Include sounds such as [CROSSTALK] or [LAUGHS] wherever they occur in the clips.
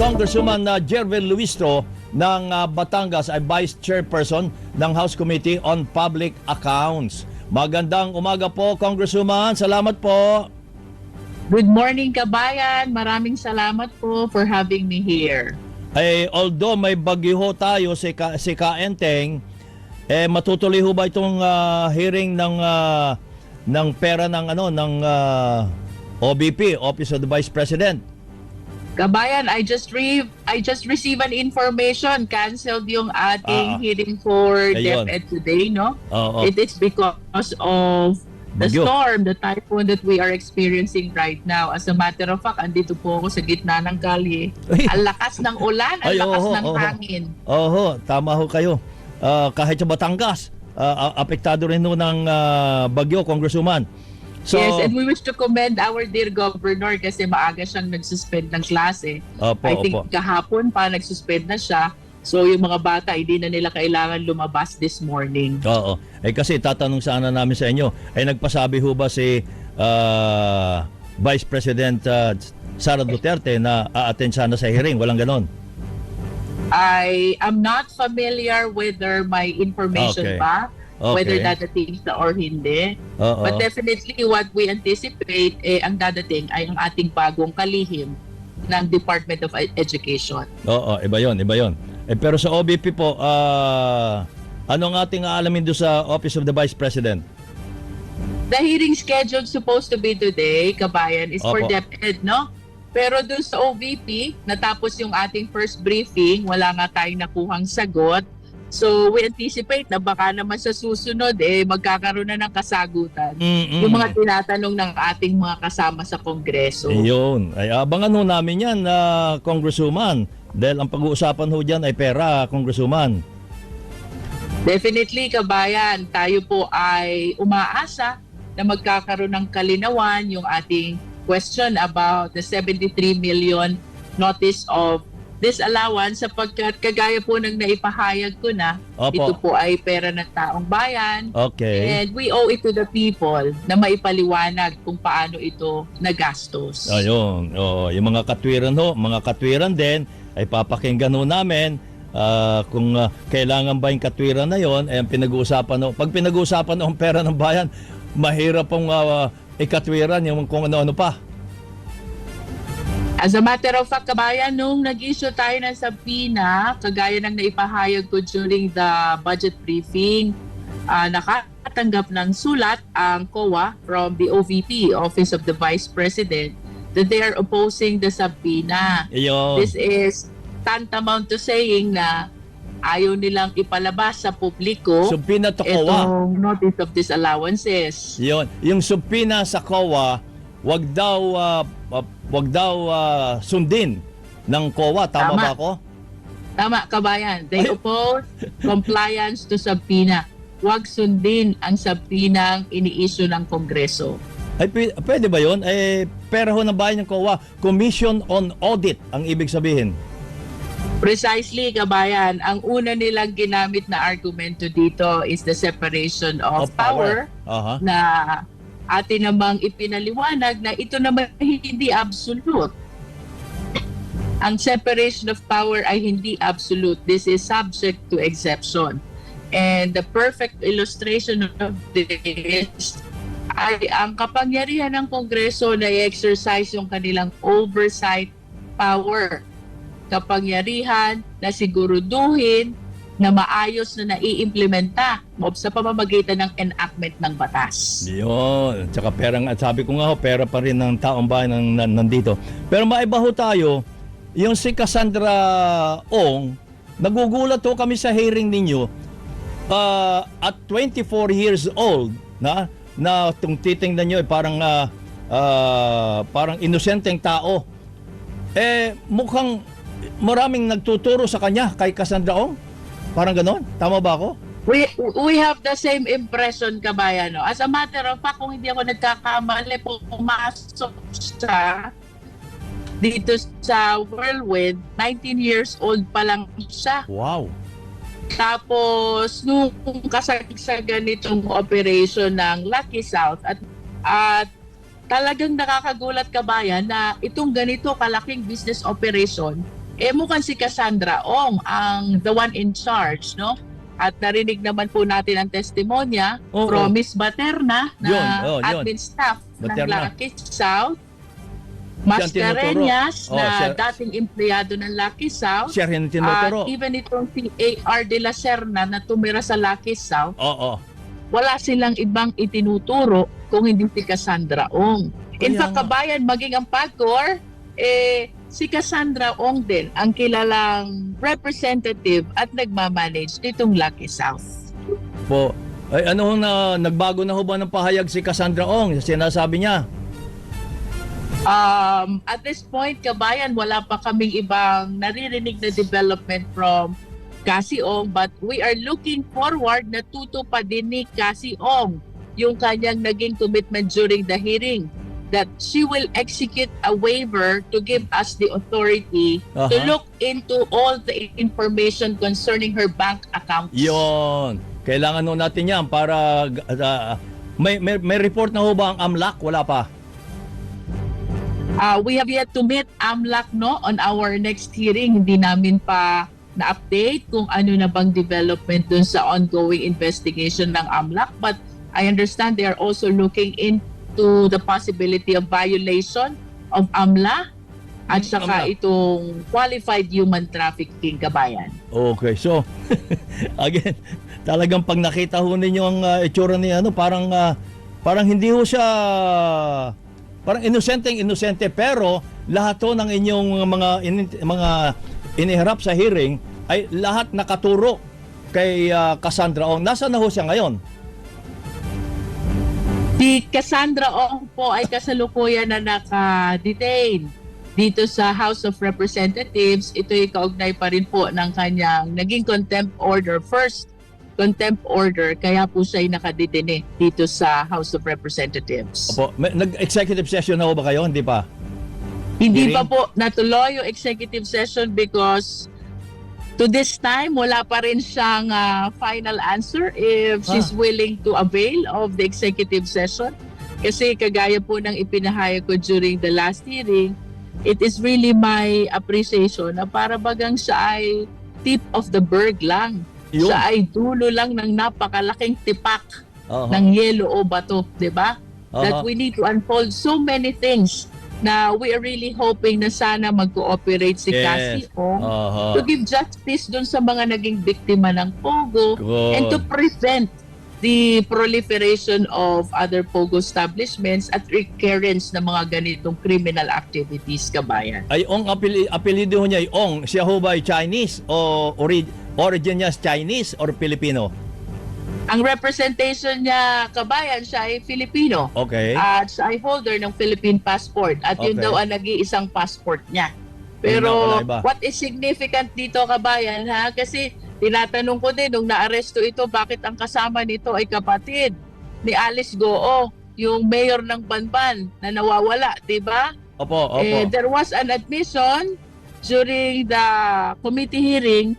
Congresswoman uh, Jervin Luistro ng uh, Batangas ay Vice Chairperson ng House Committee on Public Accounts. Magandang umaga po, Congresswoman. Salamat po. Good morning, kabayan. Maraming salamat po for having me here. Eh, although may bagyo tayo si, Ka, si Kaenteng, eh, matutuloy ho ba itong ah, hearing ng ah, ng pera ng ano ng ah, OBP, Office of the Vice President? Kabayan, I just re I just received an information. Canceled yung ating Ah. hearing for Ayun. DepEd today, no? Oo. It is because of the Bagyo. storm, the typhoon that we are experiencing right now. As a matter of fact, andito po ako sa gitna ng kalye. Ang lakas ng ulan, ang Ay, lakas oo, ng oo. hangin. Oho, tama ho kayo. Ah, kahit sa Batangas, ah, apektado rin ho ng ah, bagyo, Congresswoman. So, yes, and we wish to commend our dear governor kasi maaga siyang nagsuspend ng klase. opo, I think opo. kahapon pa nagsuspend na siya. So yung mga bata hindi na nila kailangan lumabas this morning. Oo. Eh kasi tatanong sana namin sa inyo, ay nagpasabi ho ba si ah, Vice President ah, Sara Duterte na a-attend sana sa hearing? Walang ganon. I am not familiar whether my information Okay. ba, whether Okay. dadating siya or hindi. Oo. But definitely what we anticipate, eh, ang dadating ay ang ating bagong kalihim ng Department of Ed- Education. Oo, iba yon, iba yon. Eh, pero sa OBP po, ah, ano ang ating aalamin doon sa Office of the Vice President? The hearing scheduled supposed to be today, kabayan, is for Opo. DepEd, no? Pero dun sa OVP, natapos yung ating first briefing, wala nga tayong nakuhang sagot. So we anticipate na baka naman sa susunod, eh, magkakaroon na ng kasagutan. Mm-mm. Yung mga tinatanong ng ating mga kasama sa Kongreso. Iyon. Ay abangan ho namin yan, na Congresswoman. Dahil ang pag-uusapan ho dyan ay pera, Congresswoman. Definitely, kabayan, tayo po ay umaasa na magkakaroon ng kalinawan yung ating question about the 73 million notice of disallowance sapagkat kagaya po ng naipahayag ko na Opo. ito po ay pera ng taong bayan Okay. and we owe it to the people na maipaliwanag kung paano ito nagastos. Ayun. Oh, yung mga katwiran ho, mga katwiran din ay papakinggan ho namin ah, kung ah, kailangan ba yung katwiran na yon ay ang pinag-uusapan ho. Pag pinag-uusapan ho ang pera ng bayan, mahirap pong ah, ikatwiran yung kung ano-ano pa. As a matter of fact, kabayan, nung nag-issue tayo ng sabina, kagaya ng naipahayag ko during the budget briefing, ah, nakatanggap ng sulat ang COA from the OVP, Office of the Vice President, that they are opposing the sabina. Iyon. This is tantamount to saying na ayaw nilang ipalabas sa publiko Subpina to COA. itong notice of disallowances. Yun. Yung subpina sa COA, wag daw ah, wag daw ah, sundin ng COA. Tama, Tama. ba ako? Tama, kabayan. They Ay. oppose compliance to subpoena. Huwag sundin ang subpoena ini-issue ng Kongreso. Ay, pi- pwede ba yun? Eh, pera ho ng bayan ng COA. Commission on Audit ang ibig sabihin. Precisely, kabayan. Ang una nilang ginamit na argumento dito is the separation of, power, Aha. na atin namang ipinaliwanag na ito naman hindi absolute. Ang separation of power ay hindi absolute. This is subject to exception. And the perfect illustration of this ay ang kapangyarihan ng Kongreso na i-exercise yung kanilang oversight power. Kapangyarihan na siguruduhin na maayos na naiimplementa sa pamamagitan ng enactment ng batas. Yun. Tsaka pera nga. Sabi ko nga ho, pera pa rin ng taong bayan ng, nan- nandito. Pero maiba ho tayo, yung si Cassandra Ong, nagugulat ho kami sa hearing ninyo, ah, at 24 years old, na, na tung titingnan nyo, eh, parang, ah, ah, parang inosenteng tao. Eh, mukhang maraming nagtuturo sa kanya kay Cassandra Ong. Parang ganon. Tama ba ako? We we have the same impression kabayan. No? As a matter of fact, kung hindi ako nagkakamali, pumasok siya dito sa Whirlwind, 19 years old pa lang siya. Wow. Tapos, nung kasagsagan nitong operation ng Lucky South at at talagang nakakagulat kabayan na itong ganito kalaking business operation eh mukhang si Cassandra Ong ang the one in charge, no? At narinig naman po natin ang testimonya Oo. from Miss Baterna na Yun, oh, yun. admin staff Baterna. ng Lucky South. Mascareñas. Oh, na siya- dating empleyado ng Lucky South. Siya rin tinuturo. At even itong si A.R. de la Serna na tumira sa Lucky South, Oo. wala silang ibang itinuturo kung hindi si Cassandra Ong. In fact, kabayan, maging ang PAGCOR, eh, si Cassandra Ong din ang kilalang representative at nagmamanage nitong Lucky South. Po. Ay, ano na, nagbago na ho ba ng pahayag si Cassandra Ong? Sinasabi niya. Um, at this point, kabayan, wala pa kaming ibang naririnig na development from Cassie Ong but we are looking forward na tutupad din ni Cassie Ong yung kanyang naging commitment during the hearing that she will execute a waiver to give us the authority to Aha. look into all the information concerning her bank accounts. Yon. Kailangan ho natin yan para uh, may, may, may report na ho ba ang AMLAC? Wala pa. Uh, we have yet to meet AMLAC no on our next hearing. Hindi namin pa na-update kung ano na bang development dun sa ongoing investigation ng AMLAC. But I understand they are also looking into the possibility of violation of AMLA at saka AMLA. itong qualified human trafficking kabayan. Okay, so [LAUGHS] again, talagang pag nakita ho ninyo ang uh, itsura ni ano, parang uh, parang hindi ho siya parang inosenteng inosente pero lahat ho ng inyong mga in- mga iniharap sa hearing ay lahat nakaturo kay uh, Cassandra Ong. Nasaan na ho siya ngayon? Si Cassandra Ong po ay kasalukuyan na naka-detain dito sa House of Representatives. Ito'y kaugnay pa rin po ng kanyang naging contempt order. First contempt order, kaya po siya'y nakadetine dito sa House of Representatives. Opo, may- nag-executive session na ho ba kayo? Hindi pa. Hindi Hearing? pa po natuloy yung executive session because to this time, wala pa rin siyang ah, final answer if she's willing to avail of the executive session. Kasi kagaya po ng ipinahayag ko during the last hearing, it is really my appreciation na para bagang siya ay tip of the berg lang. Yun. Siya ay dulo lang ng napakalaking tipak Aha. ng yelo o bato, di ba? that Aha. we need to unfold so many things na we are really hoping na sana mag-cooperate si Yes. Cassie Ong Aha. to give justice dun sa mga naging biktima ng Pogo Good. and to prevent the proliferation of other Pogo establishments at recurrence ng mga ganitong criminal activities, kabayan. Ay, Ong, apeli, apelido niya ay Ong. Siya ho ba ay Chinese o ori, origin niya Chinese or Filipino? Ang representation niya, kabayan, siya ay Filipino. Okay. at siya ay holder ng Philippine passport at yun Okay. daw ang nag-iisang passport niya. Pero what is significant dito kabayan ha? Kasi tinatanong ko din nung naaresto ito bakit ang kasama nito ay kapatid ni Alice Goo, yung mayor ng Banban na nawawala, 'di ba? Opo, opo. Eh, there was an admission during the committee hearing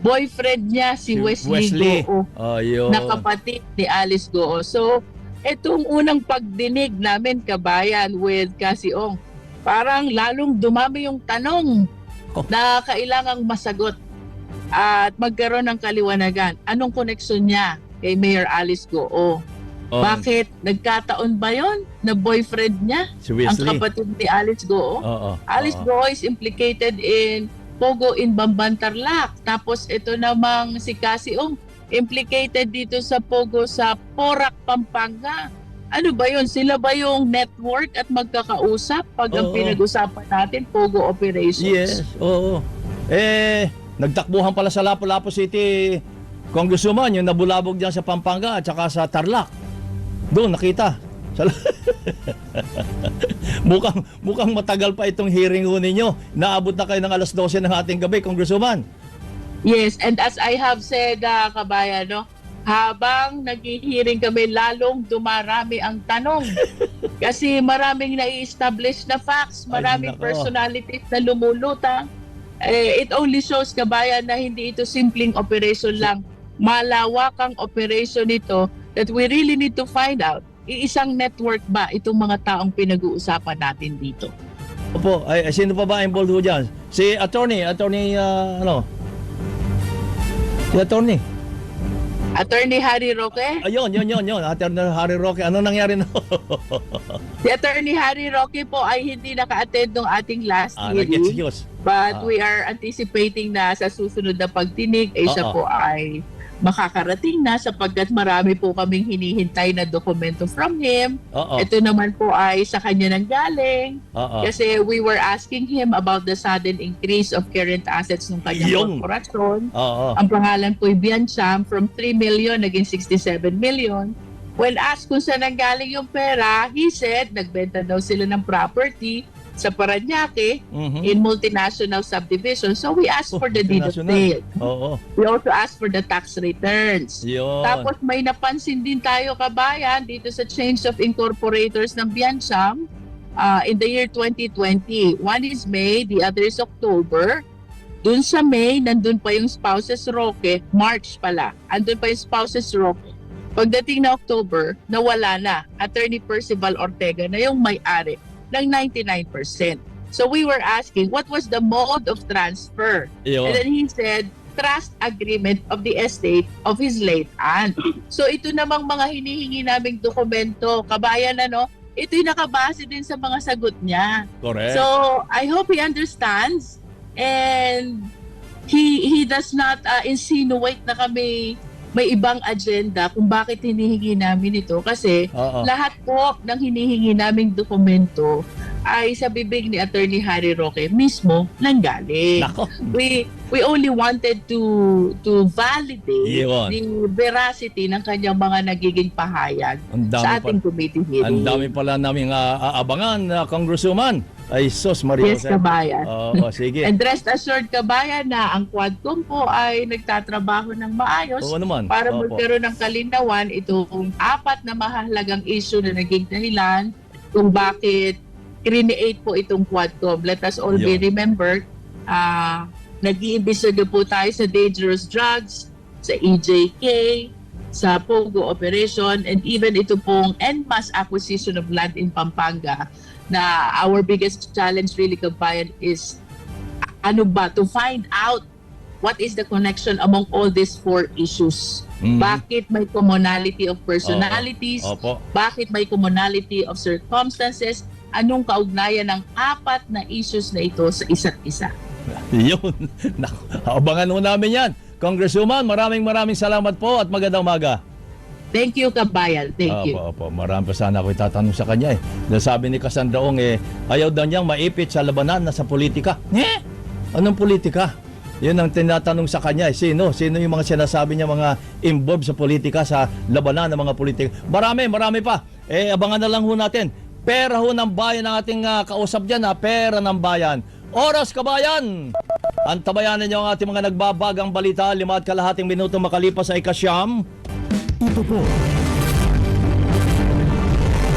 boyfriend niya si, Wesley, Goo Ayun. na kapatid ni Alice Goo. So, itong unang pagdinig namin kabayan with Kasiong, parang lalong dumami yung tanong Oh. na kailangang masagot at magkaroon ng kaliwanagan. Anong koneksyon niya kay Mayor Alice Goo? Oh, Bakit? Nagkataon ba yon na boyfriend niya si ang Wesley. kapatid ni Alice Goo? Oo. Alice oo. Goo is implicated in Pogo in Bamban Tarlac. Tapos ito namang si Cassie Ong implicated dito sa Pogo sa Porac, Pampanga. Ano ba yun? Sila ba yung network at magkakausap pag ang pinag-usapan natin, Pogo operations? Yes, oo. Eh, nagtakbuhan pala sa Lapu-Lapu City Congresswoman, yung nabulabog dyan sa Pampanga at saka sa Tarlac. Doon, nakita. Sa [LAUGHS] mukhang, mukhang matagal pa itong hearing ho ninyo. Naabot na kayo ng alas 12 ng ating gabi, Congresswoman. Yes, and as I have said, uh, kabayan, no, habang naghihiring kami, lalong dumarami ang tanong. [LAUGHS] Kasi maraming nai-establish na facts, Ay, maraming nako. personalities na lumulutang. Eh, it only shows, kabayan, na hindi ito simpleng operation lang. Malawakang operation ito that we really need to find out. Iisang network ba itong mga taong pinag-uusapan natin dito? Opo, ay, ay, sino pa ba involved ho dyan? Si attorney, attorney, ah, ano? Si attorney. Attorney Harry Roque? Ayun, yun, yun, yun. Attorney Harry Roque. Ano nangyari no? Si Attorney Harry Roque po ay hindi naka-attend ng ating last ah, hearing. But Ah. we are anticipating na sa susunod na pagtinig ay siya Oo. po ay makakarating na sapagkat marami po kaming hinihintay na dokumento from him. Oo, Ito naman po ay sa kanya nang galing oo. kasi we were asking him about the sudden increase of current assets ng kanyang Yun. korporasyon. Oo, Ang pangalan po ay Biancham from 3 million naging 67 million. When asked kung saan nanggaling yung pera, he said nagbenta daw sila ng property sa Paranaque Mhm. in multinational subdivision. So we asked Oh, for the deed of sale. We also asked for the tax returns. yun. Tapos may napansin din tayo kabayan dito sa change of incorporators ng Biancham uh, in the year 2020. One is May, the other is October. Dun sa May, nandun pa yung spouses Roque. March pala, andun pa yung spouses Roque. Pagdating na October, nawala na. Attorney Percival Ortega na yung may-ari ng 99%. So we were asking, what was the mode of transfer? Yun. And then he said, trust agreement of the estate of his late aunt. So ito namang mga hinihingi naming dokumento, kabayan ano, ito'y nakabase din sa mga sagot niya. Correct. So I hope he understands and he he does not uh, insinuate na kami may ibang agenda kung bakit hinihingi namin ito kasi Oo. lahat po ng hinihingi naming dokumento ay sa bibig ni Attorney Harry Roque mismo nanggaling Nako. we we only wanted to to validate Yun. the veracity ng kanyang mga nagiging pahayag Ang dami sa pa. ating committee Ang hearing. dami pala naming ah, aabangan, na Congresswoman. Ay, sus, Maria Yes, Jose. kabayan. Oo, sige. And rest assured kabayan na ang Quadcom po ay nagtatrabaho ng maayos Oo naman. para Opo. magkaroon ng kalinawan itong apat na mahalagang issue na naging dahilan kung bakit create po itong Quadcom. Let us all be Yun. remembered, ah nag-iimbestiga po tayo sa dangerous drugs, sa EJK, sa POGO operation, and even ito pong en masse acquisition of land in Pampanga na our biggest challenge really kabayan is ano ba to find out what is the connection among all these four issues. Mhm. Bakit may commonality of personalities? Opo. Bakit may commonality of circumstances? Anong kaugnayan ng apat na issues na ito sa isa't isa? [LAUGHS] Yun. Abangan ho namin yan. Congresswoman, maraming maraming salamat po at magandang umaga. Thank you, Kabayan. Thank you. Opo, opo. Marami pa sana ako itatanong sa kanya eh. Dahil sabi ni Cassandra Ong eh, ayaw daw niyang maipit sa labanan na sa politika. Eh? Anong politika? Yun ang tinatanong sa kanya eh. Sino? Sino yung mga sinasabi niya mga involved sa politika, sa labanan ng mga politika? Marami, marami pa. Eh, abangan na lang ho natin. Pera ho ng bayan ang ating ah, kausap dyan ha. Pera ng bayan. Oras kabayan! Antabayanan niyo ang ating mga nagbabagang balita. Lima at kalahating minuto makalipas sa ikasyam. Ito po